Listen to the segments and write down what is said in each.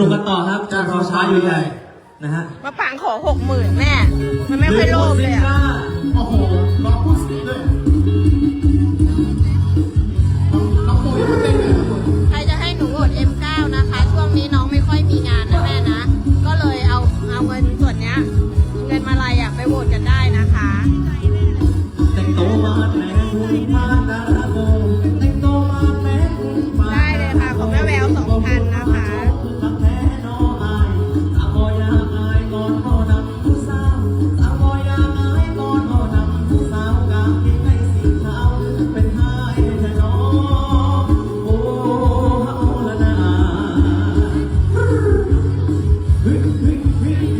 นุกกันต่อครับการรอช้าอยู่ใหญ่นะฮะ มาปังขอหกหมื่นแม่ มันไม่ค่อยโลภเลยอะ Written, written.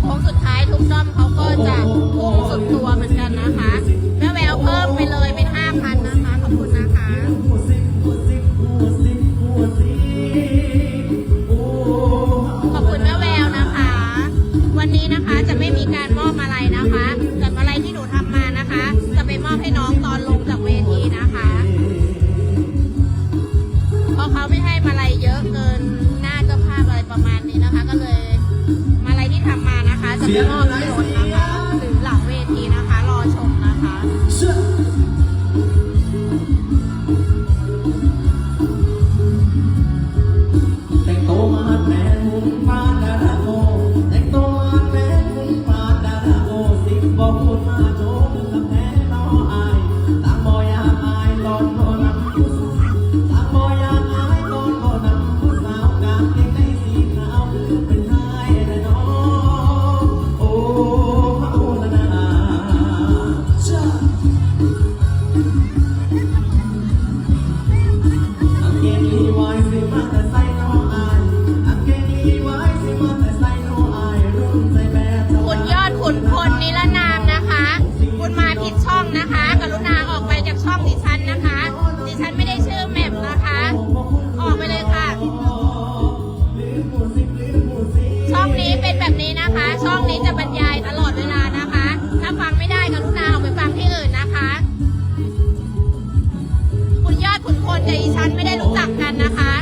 โค้งสุดท้ายทุกด้อมเขาก็จะทุ่งสุดตัวเหมือน 别忘了，还有。 แต่อีฉันไม่ได้รู้จักกันนะคะ